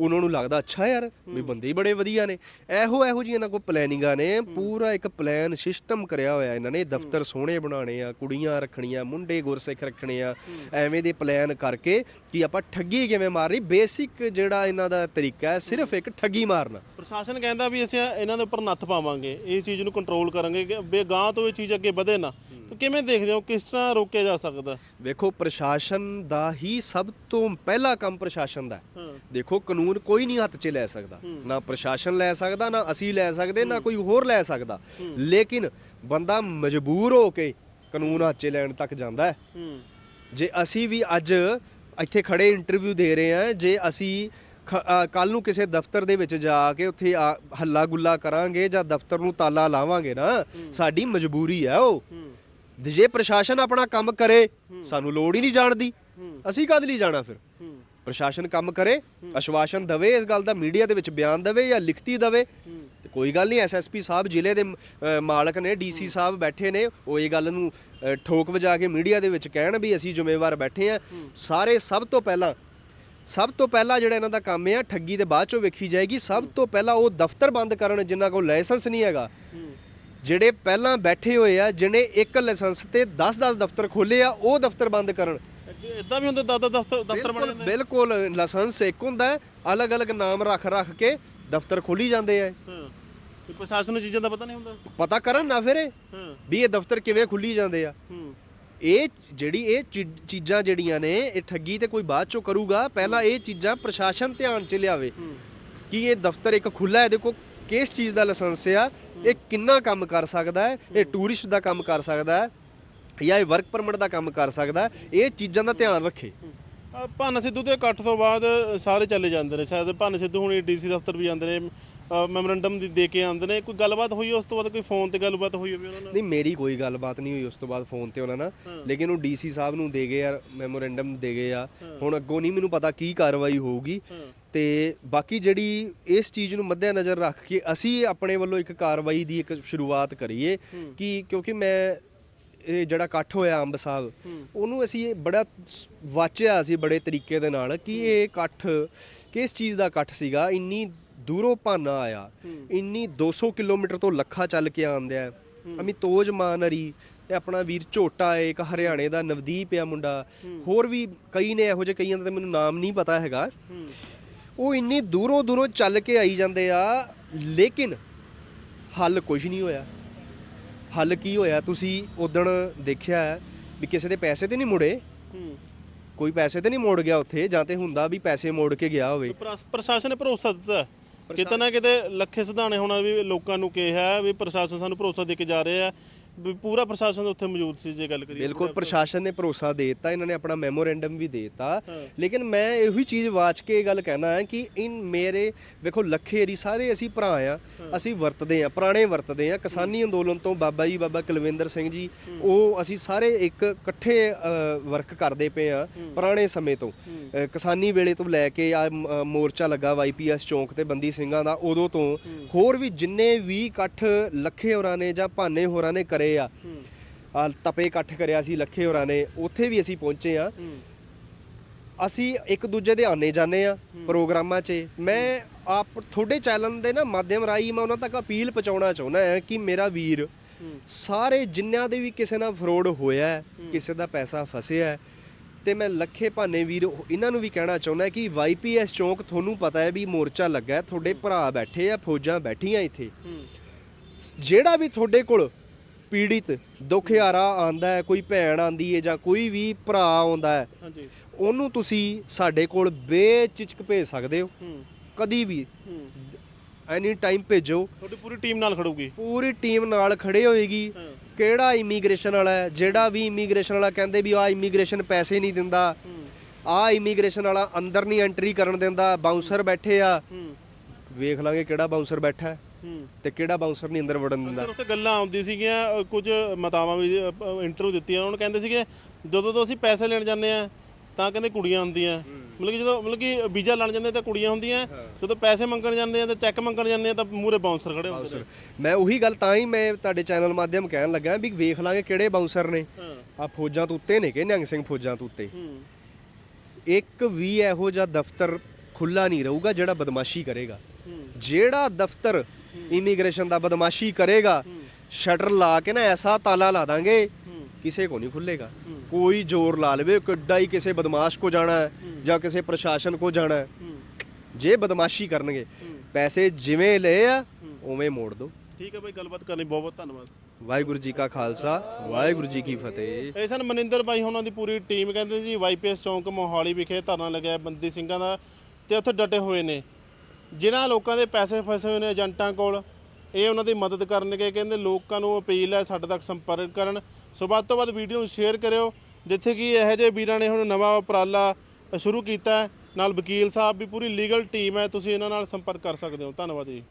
ਉਹਨਾਂ ਨੂੰ ਲੱਗਦਾ ਅੱਛਾ ਯਾਰ ਵੀ ਬੰਦੇ ਹੀ ਬੜੇ ਵਧੀਆ ਨੇ। ਇਹੋ ਇਹੋ ਜੀ ਇਹਨਾਂ ਕੋਲ ਪਲੈਨਿੰਗਾਂ ਨੇ ਪੂਰਾ ਇੱਕ ਪਲਾਨ ਸਿਸਟਮ ਕਰਿਆ ਹੋਇਆ ਇਹਨਾਂ ਨੇ ਦਫ਼ਤਰ ਸੋਹਣੇ ਬਣਾਉਣੇ ਆ ਕੁੜੀਆਂ ਰੱਖਣੀਆਂ ਮੁੰਡੇ ਗੁਰਸਿੱਖ ਰੱਖਣੇ ਆ ਐਵੇਂ ਦੇ ਪਲਾਨ ਕਰਕੇ ਕਿ ਆਪਾਂ ਠੱਗੀ ਕਿਵੇਂ ਮਾਰਨੀ ਬੇਸਿਕ ਜਿਹੜਾ ਇਹਨਾਂ ਦਾ ਤਰੀਕਾ ਹੈ ਸਿਰਫ ਇੱਕ ਠੱਗੀ ਮਾਰਨਾ। ਪ੍ਰਸ਼ਾਸਨ ਕਹਿੰਦਾ ਵੀ ਅਸੀਂ ਇਹਨਾਂ ਦੇ ਉੱਪਰ ਨੱਥ ਪਾਵਾਂਗੇ ਇਹ ਚੀਜ਼ ਨੂੰ ਕੰਟਰੋਲ ਕਰਾਂਗੇ ਕਿ ਬੇਗਾਂ ਤੋਂ ਇਹ ਚੀਜ਼ ਅੱਗੇ ਵਧੇ ਨਾ। ਕਿਵੇਂ ਦੇਖਦੇ ਹੋ? ਕਿਸ ਤਰ੍ਹਾਂ ਰੋਕਿਆ ਜਾ ਸਕਦਾ? ਵੇਖੋ ਪ੍ਰਸ਼ਾਸਨ ਦਾ ਹੀ ਸਭ ਤੋਂ ਪਹਿਲਾ ਕੰਮ ਪ੍ਰਸ਼ਾਸਨ ਦਾ ਹੈ। ਦੇਖੋ ਕਾਨੂੰਨ ਕੋਈ ਨਹੀਂ ਹੱਥ 'ਚ ਲੈ ਸਕਦਾ। ਨਾ ਪ੍ਰਸ਼ਾਸਨ ਲੈ ਸਕਦਾ ਨਾ ਅਸੀਂ ਲੈ ਸਕਦੇ ਨਾ ਕੋਈ ਹੋਰ ਲੈ ਸਕਦਾ। ਲੇਕਿਨ ਬੰਦਾ ਮਜਬੂਰ ਹੋ ਕੇ ਕਾਨੂੰਨ ਹੱਥ 'ਚ ਲੈਣ ਤੱਕ ਜਾਂਦਾ ਹੈ। ਹੂੰ। ਜੇ ਅਸੀਂ ਵੀ ਅੱਜ ਇੱਥੇ ਖੜੇ ਇੰਟਰਵਿਊ ਦੇ ਰਹੇ ਹਾਂ ਜੇ ਅਸੀਂ ਕੱਲ ਨੂੰ ਕਿਸੇ ਦਫ਼ਤਰ ਦੇ ਵਿੱਚ ਜਾ ਕੇ ਉੱਥੇ ਆ- ਹੱਲਾ ਗੁੱਲਾ ਕਰਾਂਗੇ ਜਾਂ ਦਫ਼ਤਰ ਨੂੰ ਤਾਲਾ ਲਾਵਾਂਗੇ ਨਾ ਸਾਡੀ ਮਜਬੂਰੀ ਹੈ ਉਹ। ਹੂੰ। ਜੇ ਪ੍ਰਸ਼ਾਸਨ ਆਪਣਾ ਕੰਮ ਕਰੇ, ਸਾਨੂੰ ਲੋੜ ਹੀ ਨਹੀਂ ਜਾਣ ਦੀ। ਅਸੀਂ ਕਦ ਲਈ ਜਾਣਾ ਫਿਰ? ਪ੍ਰਸ਼ਾਸਨ ਕੰਮ ਕਰੇ ਅਸ਼ਵਾਸਨ ਦਵੇ ਇਸ ਗੱਲ ਦਾ, ਮੀਡੀਆ ਦੇ ਵਿੱਚ ਬਿਆਨ ਦਵੇ ਜਾਂ ਲਿਖਤੀ ਦਵੇ। ਤੇ ਕੋਈ ਗੱਲ ਨਹੀਂ ਐਸਐਸਪੀ ਸਾਹਿਬ ਜ਼ਿਲ੍ਹੇ ਦੇ ਮਾਲਕ ਨੇ ਡੀਸੀ ਸਾਹਿਬ ਬੈਠੇ ਨੇ, ਉਹ ਇਹ ਗੱਲ ਨੂੰ ਠੋਕ ਵਜਾ ਕੇ ਮੀਡੀਆ ਦੇ ਵਿੱਚ ਕਹਿਣ ਵੀ ਅਸੀਂ ਜ਼ਿੰਮੇਵਾਰ ਬੈਠੇ ਆ ਸਾਰੇ ਸਭ ਤੋਂ ਪਹਿਲਾਂ, ਸਭ ਤੋਂ ਪਹਿਲਾਂ ਜਿਹੜਾ ਇਹਨਾਂ ਦਾ ਕੰਮ ਹੈ ਠੱਗੀ ਦੇ ਬਾਅਦ ਚੋਂ ਵੇਖੀ ਜਾਏਗੀ। ਸਭ ਤੋਂ ਪਹਿਲਾਂ ਉਹ ਦਫ਼ਤਰ ਬੰਦ ਕਰਨ ਜਿਨ੍ਹਾਂ ਕੋਲ ਲਾਇਸੈਂਸ ਨਹੀਂ ਹੈਗਾ ਜਿਹੜੇ ਪਹਿਲਾਂ ਬੈਠੇ ਹੋਏ ਆ ਜਿਹਨੇ ਇੱਕ ਲਾਇਸੈਂਸ ਤੇ 10-10 ਦਫ਼ਤਰ ਖੋਲੇ ਆ ਉਹ ਦਫ਼ਤਰ ਬੰਦ ਕਰਨ। ਇਦਾਂ ਵੀ ਹੁੰਦੇ ਦਾਦਾ ਦਫ਼ਤਰ ਦਫ਼ਤਰ ਬਣ ਜਾਂਦੇ ਬਿਲਕੁਲ ਲਾਇਸੈਂਸ ਇੱਕ ਹੁੰਦਾ ਅਲੱਗ-ਅਲੱਗ ਨਾਮ ਰੱਖ ਰੱਖ ਕੇ ਦਫ਼ਤਰ ਖੋਲੀ ਜਾਂਦੇ ਆ। ਹਾਂ। ਪ੍ਰਸ਼ਾਸਨ ਨੂੰ ਚੀਜ਼ਾਂ ਦਾ ਪਤਾ ਨਹੀਂ ਹੁੰਦਾ? ਪਤਾ ਕਰਨ ਨਾ ਫਿਰ ਵੀ ਇਹ ਦਫ਼ਤਰ ਕਿਵੇਂ ਖੁੱਲੀ ਜਾਂਦੇ ਆ। ਇਹ ਜਿਹੜੀ ਇਹ ਚੀਜ਼ਾਂ ਜਿਹੜੀਆਂ ਨੇ ਇਹ ਠੱਗੀ ਤੇ ਕੋਈ ਬਾਅਦ ਚੋਂ ਕਰੂਗਾ। ਪਹਿਲਾਂ ਇਹ ਚੀਜ਼ਾਂ ਪ੍ਰਸ਼ਾਸਨ ਧਿਆਨ 'ਚ ਲਿਆਵੇ ਕਿ ਇਹ ਦਫ਼ਤਰ ਇੱਕ ਖੁੱਲਾ ਹੈ ਦੇਖੋ ਕਿਸ ਚੀਜ਼ ਦਾ ਲਾਇਸੈਂਸ ਆ? ਇਹ ਕਿੰਨਾ ਕੰਮ ਕਰ ਸਕਦਾ ਹੈ? ਇਹ ਟੂਰਿਸਟ ਦਾ ਕੰਮ ਕਰ ਸਕਦਾ ਹੈ? ਜਾਂ ਇਹ ਵਰਕ ਪਰਮਿਟ ਦਾ ਕੰਮ ਕਰ ਸਕਦਾ ਹੈ? ਇਹ ਚੀਜ਼ਾਂ ਦਾ ਧਿਆਨ ਰੱਖੇ। ਅ, ਭੰਨ ਸਿੱਧੂ ਦੇ ਇਕੱਠ ਤੋਂ ਬਾਅਦ ਸਾਰੇ ਚਲੇ ਜਾਂਦੇ ਨੇ। ਸ਼ਾਇਦ ਭੰਨ ਸਿੱਧੂ ਹੁਣੀ ਡੀਸੀ ਦਫ਼ਤਰ ਵੀ ਜਾਂਦੇ ਨੇ। ਮੈਮੋਰੈਂਡਮ ਦੀ ਦੇ ਕੇ ਆਉਂਦੇ ਨੇ। ਕੋਈ ਗੱਲਬਾਤ ਹੋਈ ਉਸ ਤੋਂ ਬਾਅਦ? ਕੋਈ ਫੋਨ ਤੇ ਗੱਲਬਾਤ ਹੋਈ ਹੋਵੇ ਉਹਨਾਂ ਨਾਲ? ਨਹੀਂ ਮੇਰੀ ਕੋਈ ਗੱਲਬਾਤ ਨਹੀਂ ਹੋਈ ਉਸ ਤੋਂ ਬਾਅਦ ਫੋਨ ਤੇ ਉਹਨਾਂ ਨਾਲ। ਲੇਕਿਨ ਉਹ ਡੀਸੀ ਸਾਹਿਬ ਨੂੰ ਦੇ ਗਏ ਆ ਮੈਮੋਰੈਂਡਮ ਦੇ ਗਏ ਆ। ਹੁਣ ਅੱਗੋਂ ਨਹੀਂ ਮੈਨੂੰ ਪਤਾ ਕੀ ਕਾਰਵਾਈ ਹੋਊਗੀ। ਤੇ ਬਾਕੀ ਜਿਹੜੀ ਇਸ ਚੀਜ਼ ਨੂੰ ਮੱਦੇਨਜ਼ਰ ਰੱਖ ਕੇ ਅਸੀਂ ਆਪਣੇ ਵੱਲੋਂ ਇੱਕ ਕਾਰਵਾਈ ਦੀ ਇੱਕ ਸ਼ੁਰੂਆਤ ਕਰੀਏ ਕਿ ਕਿਉਂਕਿ ਮੈਂ ਇਹ ਜਿਹੜਾ ਇਕੱਠ ਹੋਇਆ ਅੰਬ ਸਾਹਿਬ ਉਹਨੂੰ ਅਸੀਂ ਇਹ ਬੜਾ ਵਾਚਿਆ ਸੀ ਬੜੇ ਤਰੀਕੇ ਦੇ ਨਾਲ ਕਿ ਇਹ ਇਕੱਠ ਕਿਸ ਚੀਜ਼ ਦਾ ਇਕੱਠ ਸੀਗਾ? ਇੰਨੀ ਦੂਰੋਂ ਭਾਨਾ ਆਇਆ। ਇੰਨੀ 200 ਕਿਲੋਮੀਟਰ ਤੋਂ ਲੱਖਾ ਚੱਲ ਕੇ ਆਂਦਿਆ ਅਮੀ ਤੋਜ ਮਾਨਰੀ ਇਹ ਆਪਣਾ ਵੀਰ ਝੋਟਾ ਹੈ, ਇੱਕ ਹਰਿਆਣੇ ਦਾ ਨਵਦੀਪ ਆ ਮੁੰਡਾ। ਹੋਰ ਵੀ ਕਈ ਨੇ ਇਹੋ ਜਿਹੇ ਕਈਆਂ ਦਾ ਮੈਨੂੰ ਨਾਮ ਨਹੀਂ ਪਤਾ ਹੈਗਾ। ਉਹ ਇੰਨੀ ਦੂਰੋਂ ਦੂਰੋਂ ਚੱਲ ਕੇ ਆਈ ਜਾਂਦੇ ਆ, ਲੇਕਿਨ ਹੱਲ ਕੁਝ ਨਹੀਂ ਹੋਇਆ। ਹੱਲ ਕੀ ਹੋਇਆ? ਤੁਸੀਂ ਉਦਣ ਦੇਖਿਆ ਵੀ ਕਿਸੇ ਦੇ ਪੈਸੇ ਤੇ ਨਹੀਂ ਮੁੜੇ? ਕੋਈ ਪੈਸੇ ਤੇ ਨਹੀਂ ਮੋੜ ਗਿਆ ਉੱਥੇ, ਜਾਂ ਤੇ ਹੁੰਦਾ ਵੀ ਪੈਸੇ ਮੋੜ ਕੇ ਗਿਆ ਹੋਵੇ। ਪ੍ਰਸ਼ਾਸਨ ਨੇ ਭਰੋਸਾ ਦਿੱਤਾ? ਕਿਤੇ ਨਾ ਕਿਤੇ ਲੱਖੇ ਸਿਧਾਣੇ ਹੋਣਾ ਵੀ ਲੋਕਾਂ ਨੂੰ ਕਿਹਾ ਵੀ ਪ੍ਰਸ਼ਾਸਨ ਸਾਨੂੰ ਭਰੋਸਾ ਦੇ ਕੇ ਜਾ ਰਿਹਾ ਹੈ ਵੀ ਪੂਰਾ ਪ੍ਰਸ਼ਾਸਨ ਉੱਥੇ ਮੌਜੂਦ ਸੀ ਜੇ ਗੱਲ ਕਰੀਏ ਬਿਲਕੁਲ ਪ੍ਰਸ਼ਾਸਨ। ਨੇ ਭਰੋਸਾ ਦੇ ਦਿੱਤਾ ਇਹਨਾਂ ਨੇ ਆਪਣਾ ਮੈਮੋਰੈਂਡਮ ਵੀ ਦੇ ਦਿੱਤਾ। ਹਾਂ। ਲੇਕਿਨ ਮੈਂ ਇਹੀ ਚੀਜ਼ ਵਾਚ ਕੇ ਇਹ ਗੱਲ ਕਹਿਣਾ ਹੈ ਕਿ ਇਨ ਮੇਰੇ ਵੇਖੋ ਲੱਖੇਰੀ ਸਾਰੇ ਅਸੀਂ ਭਰਾ ਆ ਅਸੀਂ ਵਰਤਦੇ ਆ ਪੁਰਾਣੇ ਵਰਤਦੇ ਆ ਕਿਸਾਨੀ ਅੰਦੋਲਨ ਤੋਂ ਬਾਬਾ ਜੀ ਬਾਬਾ ਕੁਲਵਿੰਦਰ ਸਿੰਘ ਜੀ ਉਹ ਅਸੀਂ ਸਾਰੇ ਇੱਕ ਇਕੱਠੇ ਵਰਕ ਕਰਦੇ ਪਏ ਆ ਪੁਰਾਣੇ ਸਮੇਂ ਤੋਂ। ਕਿਸਾਨੀ ਵੇਲੇ ਤੋਂ ਲੈ ਕੇ ਆ ਮੋਰਚਾ ਲੱਗਾ ਵਾਈਪੀਐਸ ਚੌਂਕ ਤੇ ਬੰਦੀ ਸਿੰਘਾਂ ਦਾ ਉਦੋਂ ਤੋਂ ਹੋਰ ਵੀ ਜਿੰਨੇ ਵੀ ਇਕੱਠ ਲੱਖੇ ਹੋਰਾਂ ਨੇ ਜਾਂ ਭਾਨੇ ਹੋਰਾਂ ਨੇ ਕਰੇ ਆ। ਆ ਤਪੇ ਇਕੱਠ ਕਰਿਆ ਸੀ ਲੱਖੇ ਹੋਰਾਂ ਨੇ। ਉੱਥੇ ਵੀ ਅਸੀਂ ਪਹੁੰਚੇ ਆ ਅਸੀਂ ਇੱਕ ਦੂਜੇ ਦੇ ਆਨੇ ਜਾਂਦੇ ਆ ਪ੍ਰੋਗਰਾਮਾਂ 'ਚ। ਮੈਂ ਆਪ ਤੁਹਾਡੇ ਚੈਨਲ ਦੇ ਨਾ ਮਾਧਿਅਮ ਰਾਹੀਂ ਮੈਂ ਉਹਨਾਂ ਤੱਕ ਅਪੀਲ ਪਹੁੰਚਾਉਣਾ ਚਾਹੁੰਦਾ ਹਾਂ ਕਿ ਮੇਰਾ ਵੀਰ ਸਾਰੇ ਜਿੰਨਿਆਂ ਦੇ ਵੀ ਕਿਸੇ ਨਾਲ ਫਰੋਡ ਹੋਇਆ ਕਿਸੇ ਦਾ ਪੈਸਾ ਫਸਿਆ ਤੇ ਮੈਂ ਲੱਖੇ ਭਾਨੇ ਵੀਰ ਇਹਨਾਂ ਨੂੰ ਵੀ ਕਹਿਣਾ ਚਾਹੁੰਦਾ ਕਿ ਵਾਈਪੀਐਸ ਚੌਂਕ ਤੁਹਾਨੂੰ ਪਤਾ ਹੈ ਵੀ ਮੋਰਚਾ ਲੱਗਾ ਤੁਹਾਡੇ ਭਰਾ ਬੈਠੇ ਆ ਫੌਜਾਂ ਬੈਠੀਆਂ ਇੱਥੇ। ਜਿਹੜਾ ਵੀ ਤੁਹਾਡੇ ਕੋਲ ਪੀੜਿਤ ਦੁਖਿਆਰਾ ਆਂਦਾ ਹੈ ਕੋਈ ਭੈਣ ਆਂਦੀ ਹੈ ਜਾਂ ਕੋਈ ਵੀ ਭਰਾ ਆਉਂਦਾ ਹੈ ਹਾਂਜੀ। ਉਹਨੂੰ ਤੁਸੀਂ ਸਾਡੇ ਕੋਲ ਬੇਚਿਚਕ ਭੇਜ ਸਕਦੇ ਹੋ। ਕਦੀ ਵੀ। ਐਨੀ ਟਾਈਮ ਭੇਜੋ। ਤੁਹਾਡੀ ਪੂਰੀ ਟੀਮ ਨਾਲ ਖੜੂਗੀ। ਪੂਰੀ ਟੀਮ ਨਾਲ ਖੜੇ ਹੋਏਗੀ। ਕਿਹੜਾ ਇਮੀਗ੍ਰੇਸ਼ਨ ਵਾਲਾ ਹੈ? ਜਿਹੜਾ ਵੀ ਇਮੀਗ੍ਰੇਸ਼ਨ ਵਾਲਾ ਕਹਿੰਦੇ ਵੀ ਆ ਇਮੀਗ੍ਰੇਸ਼ਨ ਪੈਸੇ ਨਹੀਂ ਦਿੰਦਾ। ਆ ਇਮੀਗ੍ਰੇਸ਼ਨ ਵਾਲਾ ਅੰਦਰ ਨਹੀਂ ਐਂਟਰੀ ਕਰਨ ਦਿੰਦਾ। ਬਾਉਂਸਰ ਬੈਠੇ ਆ। ਵੇਖ ਲਾਂਗੇ ਕਿਹੜਾ ਬਾਉਂਸਰ ਬੈਠਾ ਹੂੰ। ਤੇ ਕਿਹੜਾ ਬਾਉਂਸਰ ਨਹੀਂ ਅੰਦਰ ਵੜਨ ਦਿੰਦਾ? ਉੱਥੇ ਗੱਲਾਂ ਆਉਂਦੀ ਸੀਗੀਆਂ ਅ, ਕੁਝ ਮਾਤਾਵਾਂ ਵੀ ਇੰਟਰਵਿਊ ਦਿੱਤੀਆਂ। ਉਹਨਾਂ ਨੂੰ ਕਹਿੰਦੇ ਸੀਗੇ ਜਦੋਂ ਤੋਂ ਅਸੀਂ ਪੈਸੇ ਲੈਣ ਜਾਂਦੇ ਆ ਤਾਂ ਕਹਿੰਦੇ ਕੁੜੀਆਂ ਹੁੰਦੀਆਂ। ਮਤਲਬ ਕਿ ਜਦੋਂ ਮਤਲਬ ਕਿ ਵੀਜ਼ਾ ਲੈਣ ਜਾਂਦੇ ਤਾਂ ਕੁੜੀਆਂ ਹੁੰਦੀਆਂ। ਜਦੋਂ ਪੈਸੇ ਮੰਗਣ ਜਾਂਦੇ ਆ ਤੇ ਚੈੱਕ ਮੰਗਣ ਜਾਂਦੇ ਆ ਤਾਂ ਮੂਰੇ ਬਾਉਂਸਰ ਖੜੇ ਹੁੰਦੇ ਨੇ। ਮੈਂ ਉਹੀ ਗੱਲ ਤਾਂ ਹੀ ਮੈਂ ਤੁਹਾਡੇ ਚੈਨਲ ਮਾਧਿਅਮ ਕਹਿਣ ਲੱਗਾ ਵੀ ਵੇਖ ਲਾਂਗੇ ਕਿਹੜੇ ਬਾਉਂਸਰ ਨੇ। ਹਾਂ। ਆ ਫੌਜਾਂ ਤੋਂ ਉੱਤੇ ਨੇ ਕਿ ਨਿਹੰਗ ਸਿੰਘ ਫੌਜਾਂ ਤੋਂ ਉੱਤੇ? ਹੂੰ। ਇੱਕ ਵੀ ਇਹੋ ਜਿਹਾ ਦਫ਼ਤਰ ਖੁੱਲਾ ਨਹੀਂ ਰਹੂਗਾ ਜਿਹੜਾ ਬਦਮਾਸ਼ੀ ਕਰੇਗਾ। ਹੂੰ। ਜਿਹੜਾ ਦਫ਼ਤਰ ਇਮੀਗ੍ਰੇਸ਼ਨ ਦਾ ਬਦਮਾਸ਼ੀ ਕਰੇਗਾ ਸ਼ਟਰ ਲਾ ਕੇ ਨਾ ਐਸਾ ਤਾਲਾ ਲਾ ਦਾਂਗੇ ਕਿਸੇ ਕੋ ਨਹੀਂ ਖੁੱਲੇਗਾ। ਕੋਈ ਜ਼ੋਰ ਲਾ ਲਵੇ ਕਿੱਡਾ ਹੀ ਕਿਸੇ ਬਦਮਾਸ਼ ਕੋ ਜਾਣਾ ਹੈ ਜਾਂ ਕਿਸੇ ਪ੍ਰਸ਼ਾਸਨ ਕੋ ਜਾਣਾ ਹੈ। ਜੇ ਬਦਮਾਸ਼ੀ ਕਰਨਗੇ। ਪੈਸੇ ਜਿਵੇਂ ਲਏ ਆ ਉਵੇਂ ਮੋੜ ਦਿਓ ਠੀਕ ਹੈ ਬਾਈ ਗੱਲਬਾਤ ਕਰਨੀ ਬਹੁਤ ਬਹੁਤ ਧੰਨਵਾਦ। ਵਾਹਿਗੁਰੂ ਜੀ ਕਾ ਖਾਲਸਾ ਵਾਹਿਗੁਰੂ ਜੀ ਕੀ ਫਤਿਹ। ਇਹ ਸਨ ਮਨਿੰਦਰ ਬਾਈ ਉਹਨਾਂ ਦੀ ਪੂਰੀ ਟੀਮ ਕਹਿੰਦੇ ਜੀ ਵਾਈਪੀਐਸ ਚੌਂਕ ਮੋਹਾਲੀ ਵਿਖੇ ਧਰਨਾ ਲੱਗਿਆ ਹੈ ਬੰਦੀ ਸਿੰਘਾਂ ਦਾ ਤੇ ਉੱਥੇ ਡਟੇ ਹੋਏ ਨੇ। ਜਿਨ੍ਹਾਂ ਲੋਕਾਂ ਦੇ ਪੈਸੇ ਫਸੇ ਹੋਏ ਨੇ ਏਜੰਟਾਂ ਕੋਲ, ਇਹ ਉਹਨਾਂ ਦੀ ਮਦਦ ਕਰਨਗੇ, ਕਹਿੰਦੇ ਲੋਕਾਂ ਨੂੰ ਅਪੀਲ ਹੈ ਸਾਡੇ ਤੱਕ ਸੰਪਰਕ ਕਰਨ। ਸੋ ਵੱਧ ਤੋਂ ਵੱਧ ਵੀਡੀਓ ਨੂੰ ਸ਼ੇਅਰ ਕਰਿਓ, ਜਿੱਥੇ ਕਿ ਇਹੋ ਜਿਹੇ ਵੀਰਾਂ ਨੇ ਹੁਣ ਨਵਾਂ ਉਪਰਾਲਾ ਸ਼ੁਰੂ ਕੀਤਾ ਨਾਲ ਵਕੀਲ ਸਾਹਿਬ ਵੀ ਪੂਰੀ ਲੀਗਲ ਟੀਮ ਹੈ, ਤੁਸੀਂ ਇਹਨਾਂ ਨਾਲ ਸੰਪਰਕ ਕਰ ਸਕਦੇ ਹੋ। ਧੰਨਵਾਦ ਜੀ।